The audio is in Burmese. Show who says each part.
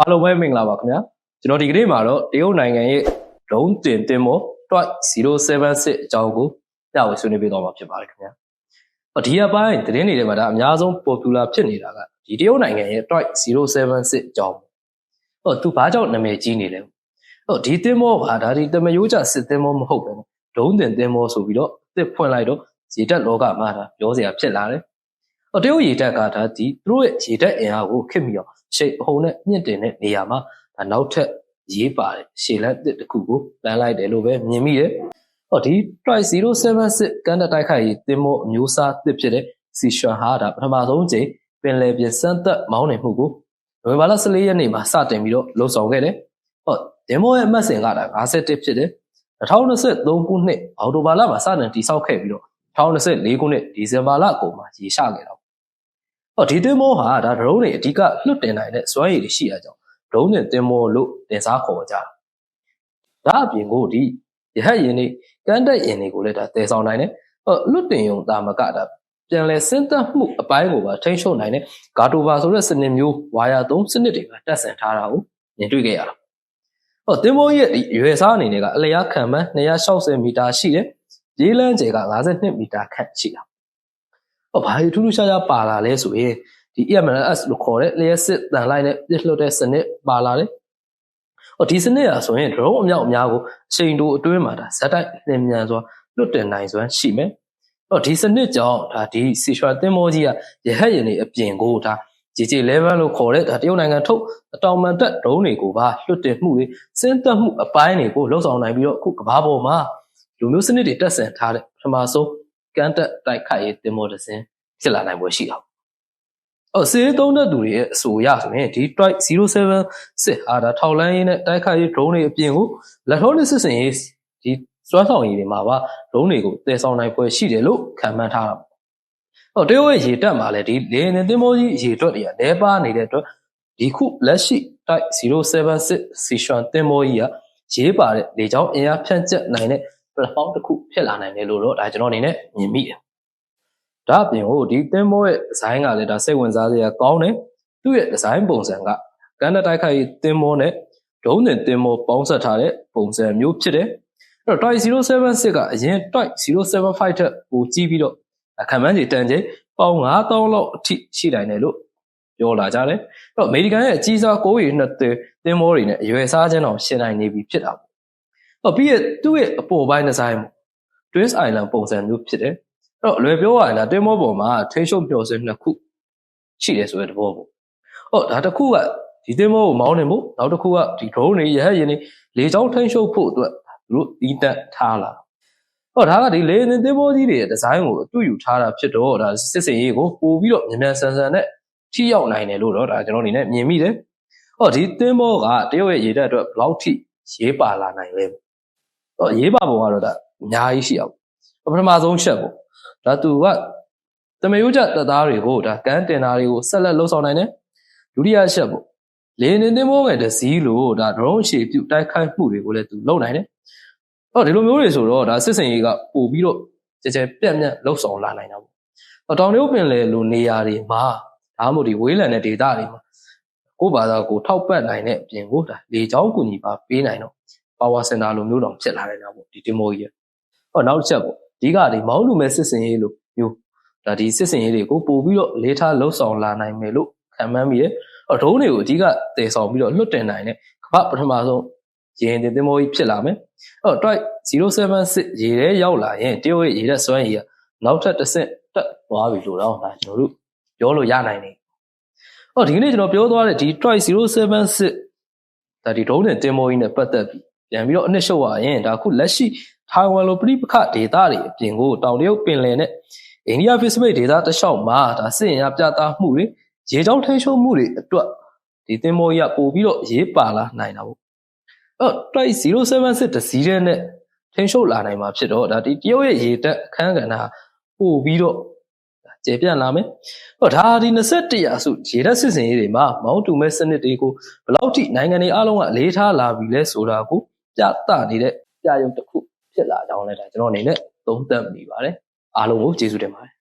Speaker 1: အားလုံးပဲမင်္ဂလာပါခင်ဗျာကျွန်တော်ဒီကနေ့မှာတော့တရုတ်နိုင်ငံရဲ့လုံးတင်တင်မော .076 အကြောင်းကိုပြဝေဆွေးနွေးပေးသွားမှာဖြစ်ပါတယ်ခင်ဗျာဟောဒီအပိုင်းသတင်းတွေထဲမှာဒါအများဆုံး popular ဖြစ်နေတာကဒီတရုတ်နိုင်ငံရဲ့ .076 အကြောင်းဟောသူဘာကြောင့်နာမည်ကြီးနေလဲဟောဒီတင်မောကဒါဒီတမယိုးကြစစ်တင်မောမဟုတ်ပဲဒုံးတင်တင်မောဆိုပြီးတော့အစ်ဖွင့်လိုက်တော့ရေတက်လောကမှာဒါပြောစရာဖြစ်လာတယ်ဟော တရုတ်ရေတက်ကဒါဒီသူတို့ရဲ့ရေတက်အင်အားကိုခစ်ပြီးတော့ရှိတ်အဟုန်နဲ့မြင့်တင်တဲ့နေရာမှာဒါနောက်ထပ်ရေးပါတယ်ရှေ့လက်တစ်တစ်ခုကိုပန်းလိုက်တယ်လို့ပဲမြင်မိတယ်။ဟောဒီ .076 ကန်တက်တိုက်ခိုက်ရေးတင်မောအမျိုးအစားတစ်ဖြစ်တဲ့စီရှွန်ဟာဒါပထမဆုံးချိန်ပင်လယ်ပြင်စမ်းသက်မောင်းနေမှုကိုနိုဝင်ဘာလ14ရက်နေ့မှာစတင်ပြီးတော့လှုပ်ဆောင်ခဲ့တယ်။ဟောတင်မောရဲ့အမှတ်စဉ်ကဒါ51ဖြစ်တယ်။2023ခုနှစ်အောက်တိုဘာလမှာစတင်တည်ဆောက်ခဲ့ပြီးတော့2024ခုနှစ်ဒီဇင်ဘာလအကုန်မှာရေရှခဲ့တာ ဟောဒီတင်မောဟာဒါဒရုန်းတွေအဓိကလွတ်တင်နိုင်တဲ့စွမ်းရည်တွေရှိရကြောင်းဒရုန်းနဲ့တင်မောလို့တင်စားခေါ်ကြတာဒါအပြင်ကိုဒီရဟတ်ရင်တွေကန်းတက်ရင်တွေကိုလည်းဒါတည်ဆောင်နိုင်တယ်ဟောလွတ်တင်ယုံတာမကတာပြန်လဲစဉ်သက်မှုအပိုင်းကိုပါထိန်းချုပ်နိုင်တဲ့ဂါတိုဘာဆိုတဲ့စနစ်မျိုးဝါယာသုံးစနစ်တွေပါတက်ဆင်ထားတာကိုမြင်တွေ့ခဲ့ရတာဟောတင်မောရဲ့ဒီရွယ်စားအနေနဲ့ကအလျားခံမှန်း260မီတာရှိတယ်ရေးလန်းကျယ်က52မီတာခန့်ရှိတာဟော ဘာလို့ထူးထူးခြားခြားပါလာလဲဆိုရင်ဒီ EMLS လို့ခေါ်တဲ့လျှက်စစ်တန်လိုက်နဲ့ပြစ်လွတ်တဲ့စနစ်ပါလာတယ်ဟောဒီစနစ်อ่ะဆိုရင် drone အမြောက်အများကိုအချိန်တိုအတွင်းမှာဒါဇက်တိုက်လင်မြန်စွာလွတ်တင်နိုင်စွမ်းရှိမယ်ဟောဒီစနစ်ကြောင့်ဒါဒီစီရွှာတင်မောကြီးကရဟတ်ရင်တွေအပြင်ကိုဒါ JJ level လို့ခေါ်တဲ့ဒါတရုတ်နိုင်ငံထုတ်အတောင်မှန်တက် drone တွေကိုပါလွတ်တင်မှုတွေစဉ်းသက်မှုအပိုင်းတွေကိုလှုပ်ဆောင်နိုင်ပြီးတော့အခုကမ္ဘာပေါ်မှာလူမျိုးစနစ်တွေတက်ဆင်ထားတဲ့ပထမဆုံး ကန်တက်တိုက်ခိုက်ရေးတင်မောတစ်စင်းဖြစ်လာနိုင်ပွဲရှိတာအော်စေးသုံးတဲ့သူတွေရဲ့အဆိုအရဆိုရင်ဒီ Strike 07စစ်ဟာဒါထောက်လန်းရေးနဲ့တိုက်ခိုက်ရေး drone တွေအပြင်ကိုလက်ထောနဲ့စစ်စင်ရေးဒီစွမ်းဆောင်ရည်တွေမှာပါ drone တွေကိုတည်ဆောင်နိုင်ပွဲရှိတယ်လို့ခန့်မှန်းထားတာပေါ့။ဟောတရုတ်ရဲ့ရေတက်မှာလည်းဒီလေနေသင်္ဘောကြီးရေတွက်တွေကလဲပါနေတဲ့အတွက်ဒီခုလက်ရှိ Type 076 Sichuan သင်္ဘောကြီးကရေးပါတဲ့လေကြောင်းအင်အားဖြန့်ကျက်နိုင်တဲ့ platform တစ်ခုဖြစ်လာနိုင်တယ်လို့တော့ဒါကျွန်တော်အနေနဲ့မြင်မိတယ်။ဒါအပြင်ဟိုဒီသင်္ဘောရဲ့ဒီဇိုင်းကလည်းဒါစိတ်ဝင်စားစရာကောင်းတယ်။သူ့ရဲ့ဒီဇိုင်းပုံစံကကန်တတိုက်ခိုက်ရေးသင်္ဘောနဲ့ဒုံးတင်သင်္ဘောပေါင်းစပ်ထားတဲ့ပုံစံမျိုးဖြစ်တယ်။အဲ့တော့ Type 076ကအရင် Type 075ထက်ပိုကြီးပြီးတော့ခံမှန်းခြေတန်ချိန်ပေါင်9000လောက်အထိရှိနိုင်တယ်လို့ပြောလာကြတယ်။အဲ့တော့အမေရိကန်ရဲ့အကြီးစားကိုးရီနှစ်သသင်္ဘောတွေနဲ့အရွယ်စားခြင်းအောင်ရှင်းနိုင်နေပြီဖြစ်တာပေါ့။ ဟောပြီးရသူ့ရဲ့အပေါ်ပိုင်းဒီဇိုင်းပေါ့ Twins Island ပုံစံမျိုးဖြစ်တယ်။အဲ့တော့အလွယ်ပြောရရင်ဒါတင်မောပေါ်မှာထိရှုပ်ပျော်စင်းနှစ်ခုရှိတယ်ဆိုတဲ့သဘောပေါ့။ဟောဒါတစ်ခုကဒီတင်မောကိုမောင်းနေဖို့နောက်တစ်ခုကဒီ drone တွေရဟတ်ရင်တွေလေကြောင်းထိရှုပ်ဖို့အတွက်သူတို့ဒီတက်ထားလာ။ဟောဒါကဒီလေနေတင်မောကြီးတွေရဲ့ဒီဇိုင်းကိုအတူယူထားတာဖြစ်တော့ဒါစစ်စင်ရေးကိုပို့ပြီးတော့မြန်မြန်ဆန်ဆန်နဲ့ထိရောက်နိုင်တယ်လို့တော့ဒါကျွန်တော်အနေနဲ့မြင်မိတယ်။ဟောဒီတင်မောကတရုတ်ရဲ့ရေတပ်အတွက်ဘယ်လောက်ထိရေးပါလာနိုင်လဲ။ ဟောရေးပါပုံကတော့ဒါအများကြီးရှိအောင်ပထမဆုံးချက်ပေါ့ဒါသူကတမယိုးကြတပ်သားတွေကိုဒါကန်းတင်တာတွေကိုဆက်လက်လှုပ်ဆောင်နိုင်တယ်ဒုတိယချက်ပေါ့လေနေတင်မိုးငယ်တစည်းလို့ဒါ drone ရှေပြုတ်တိုက်ခိုက်မှုတွေကိုလည်းသူလုပ်နိုင်တယ်ဟောဒီလိုမျိုးတွေဆိုတော့ဒါစစ်စင်ရေးကပို့ပြီးတော့ကြဲကြဲပြက်ပြက်လှုပ်ဆောင်လာနိုင်တာပေါ့ဟောတောင်တရုတ်ပင်လယ်လိုနေရာတွေမှာဒါမှမဟုတ်ဒီဝေးလံတဲ့ဒေသတွေမှာကိုယ့်ဘာသာကိုထောက်ပံ့နိုင်တဲ့အပြင်ကိုဒါလေချောင်းကူညီပါပေးနိုင်တော့ power center လိုမျိုးတောင်ဖြစ်လာနေတာပေါ့ဒီတင်မိုးကြီးဟောနောက်တစ်ချက်ပေါ့အဓိကဒီမောင်းလူမဲ့စစ်စင်ရေးလို့မျိုးဒါဒီစစ်စင်ရေးတွေကိုပို့ပြီးတော့လေးထားလှုပ်ဆောင်လာနိုင်မယ်လို့ခံမှန်းမိတယ်။အော်ဒုံးတွေကိုအဓိကတည်ဆောင်ပြီးတော့လွတ်တင်နိုင်တဲ့ကမ္ဘာပထမဆုံးရင်တင်သင်္ဘောကြီးဖြစ်လာမယ်။အော် Type 076ရေထဲရောက်လာရင်တရုတ်ရဲ့ရေထဲစွမ်းရည်ကနောက်ထပ်တစ်ဆင့်တက်သွားပြီလို့တော့ဒါကျွန်တော်တို့ပြောလို့ရနိုင်တယ်။အော်ဒီကနေ့ကျွန်တော်ပြောသွားတဲ့ဒီ Type 076ဒါဒီဒုံးတင်သင်္ဘောကြီးနဲ့ပတ်သက်ပြီး ပြန်ပြီးတော့အနှစ်ရှုပ်ရရင်ဒါခုလက်ရှိထိုင်ဝမ်လိုပြိပခဒေသတွေအပြင်ကိုတောင်တရုတ်ပင်လယ်နဲ့အိန္ဒိယဖိစိဖိတ်ဒေသတလျှောက်မှာဒါစစ်ရင်ရပြသမှုတွေရေကြောင်းထိန်းချုပ်မှုတွေအတွက်ဒီသင်္ဘောကြီးကပို့ပြီးတော့ရေးပါလာနိုင်တာပေါ့အဲ့တိုက်076တစီးတဲ့နဲ့ထိန်းချုပ်လာနိုင်မှာဖြစ်တော့ဒါဒီတရုတ်ရဲ့ရေတက်အခန်းကဏ္ဍပို့ပြီးတော့ကျေပြန့်လာမယ်။ဟောဒါဒီ21ရာစုရေတက်စစ်စင်ရေးတွေမှာမောင်းတူမဲ့စနစ်တွေကိုဘယ်လောက်ထိနိုင်ငံတွေအားလုံးကအလေးထားလာပြီလဲဆိုတာကို ပြသနေတဲ့ပြရုံတစ်ခုဖြစ်လာကြောင်းလည်းဒါကျွန်တော်အနေနဲ့သုံးသပ်မိပါတယ်အားလုံးကိုကျေးဇူးတင်ပါတယ်